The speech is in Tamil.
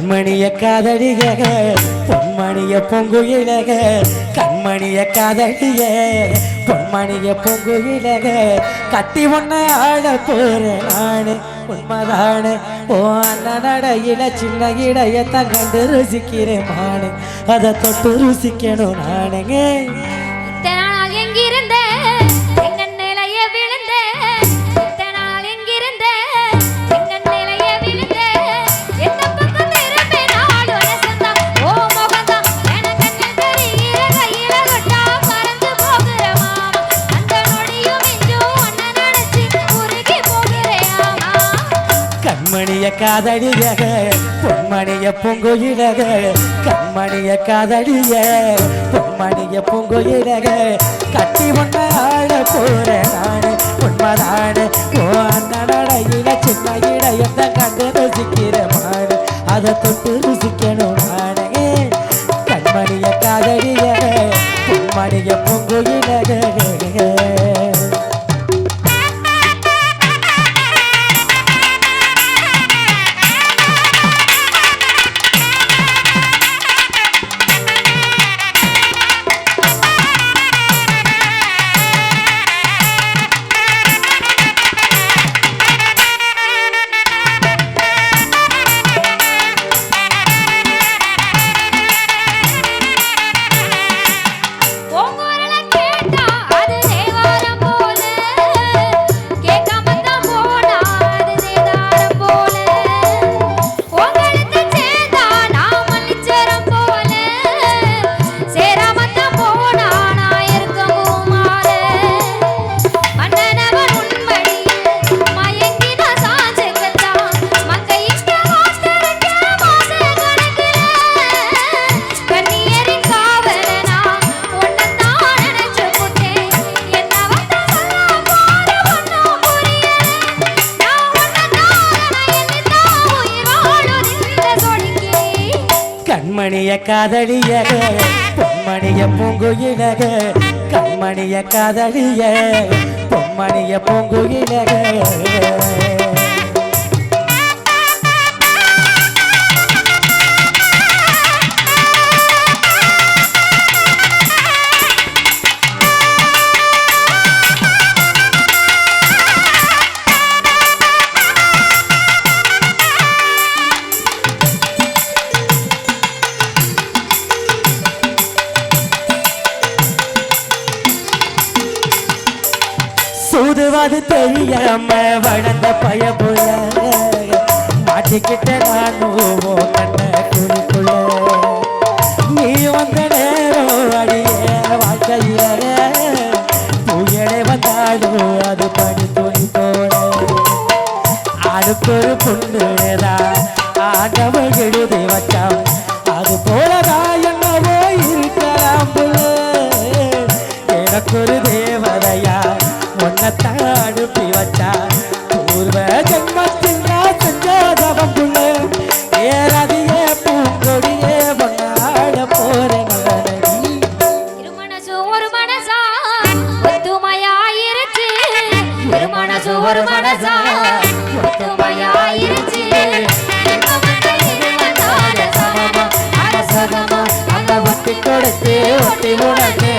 கண்மணிய காதடிக பொன்மணிய பொங்குயிலக கண்மணிய காதடிய பொன்மணிய பொங்குயிலக கட்டி ஒன்ன ஆட போறேன் நானு உண்மைதானே? ஓ அண்ணன் நடையில சின்ன இடையத்தான் கண்டு ருசிக்கிறேன் மானு அதை தொட்டு ருசிக்கணும் நானுங்க. எங்கிருந்த எங்க நிலைய விழுந்த பொன்மணிய காதடியக பொன்மணிய பொங்குயிலக கண்மணிய காதலிய பொன்மணிய பொங்குயிலக. கட்டி ஒன்ன ஆட போறேன் நானு உண்மைதானு ஓ அந்த நடையில சின்ன இடையத்தை கண்டு ருசிக்கிற மாடு அதை தொட்டு ருசிக்கணும் நானே. கண்மணிய காதடிய பொன்மணிய பொங்குயிலக. கண்மணிய காதலிய பொன்மணிய பூங்குயிலக கண்மணிய காதலிய பொன்மணிய பூங்குயிலக. சூதுவது தெரியாம வளர்ந்த பய போல மாட்டிக்கிட்ட நானும் கண்ண குழிக்குள்ள நீ வந்த நேரம் அடிய வாழ்க்கையில. புயலை வந்தாலும் அது படி துணி போல அதுக்கு ஒரு பொண்ணுதான் ஆண்டவன் எழுதி வச்ச உன்னைத்தான் அனுப்பி வச்சா பூர்வ ஜென்மத்தில் நான் செஞ்சதவன் புள்ள ஏறாதியே பூங்கொடியே பொன்னாட போறேன் ஒரு மனசா ஒத்துமையாயிருச்சு ஒட்டி கொடுத்து ஒட்டி உனக்கு